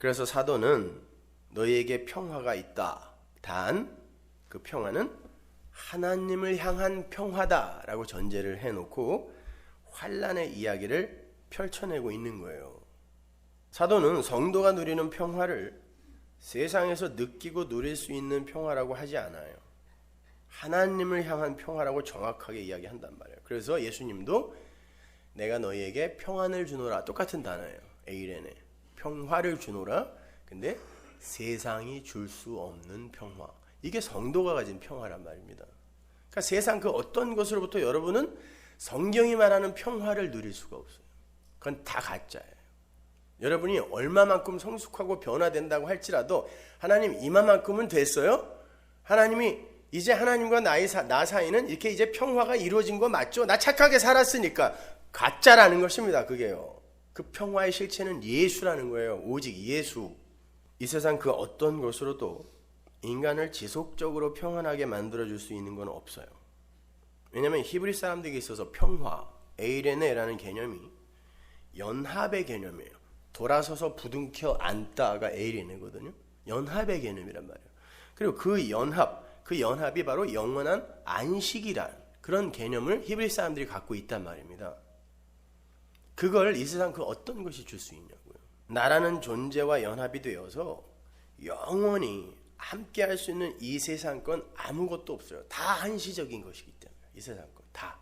그래서 사도는 너희에게 평화가 있다. 단 그 평화는 하나님을 향한 평화다라고 전제를 해놓고 환란의 이야기를 펼쳐내고 있는 거예요. 사도는 성도가 누리는 평화를 세상에서 느끼고 누릴 수 있는 평화라고 하지 않아요. 하나님을 향한 평화라고 정확하게 이야기한단 말이에요. 그래서 예수님도 내가 너희에게 평안을 주노라 똑같은 단어예요. 에이레네 평화를 주노라. 근데 세상이 줄 수 없는 평화. 이게 성도가 가진 평화란 말입니다. 그러니까 세상 그 어떤 것으로부터 여러분은 성경이 말하는 평화를 누릴 수가 없어요. 그건 다 가짜예요. 여러분이 얼마만큼 성숙하고 변화된다고 할지라도 하나님 이만큼은 됐어요? 하나님이 이제 하나님과 나의 사, 나 사이는 이렇게 이제 평화가 이루어진 거 맞죠? 나 착하게 살았으니까 가짜라는 것입니다. 그게요. 그 평화의 실체는 예수라는 거예요. 오직 예수. 이 세상 그 어떤 것으로도 인간을 지속적으로 평안하게 만들어 줄 수 있는 건 없어요. 왜냐하면 히브리 사람들에게 있어서 평화, 에이레네라는 개념이 연합의 개념이에요. 돌아서서 부둥켜 앉다가 에이레네거든요. 연합의 개념이란 말이에요. 그리고 그 연합, 그 연합이 바로 영원한 안식이란 그런 개념을 히브리 사람들이 갖고 있단 말입니다. 그걸 이 세상 그 어떤 것이 줄 수 있냐고요. 나라는 존재와 연합이 되어서 영원히 함께 할 수 있는 이 세상 건 아무것도 없어요. 다 한시적인 것이기 때문에 이 세상 건 다.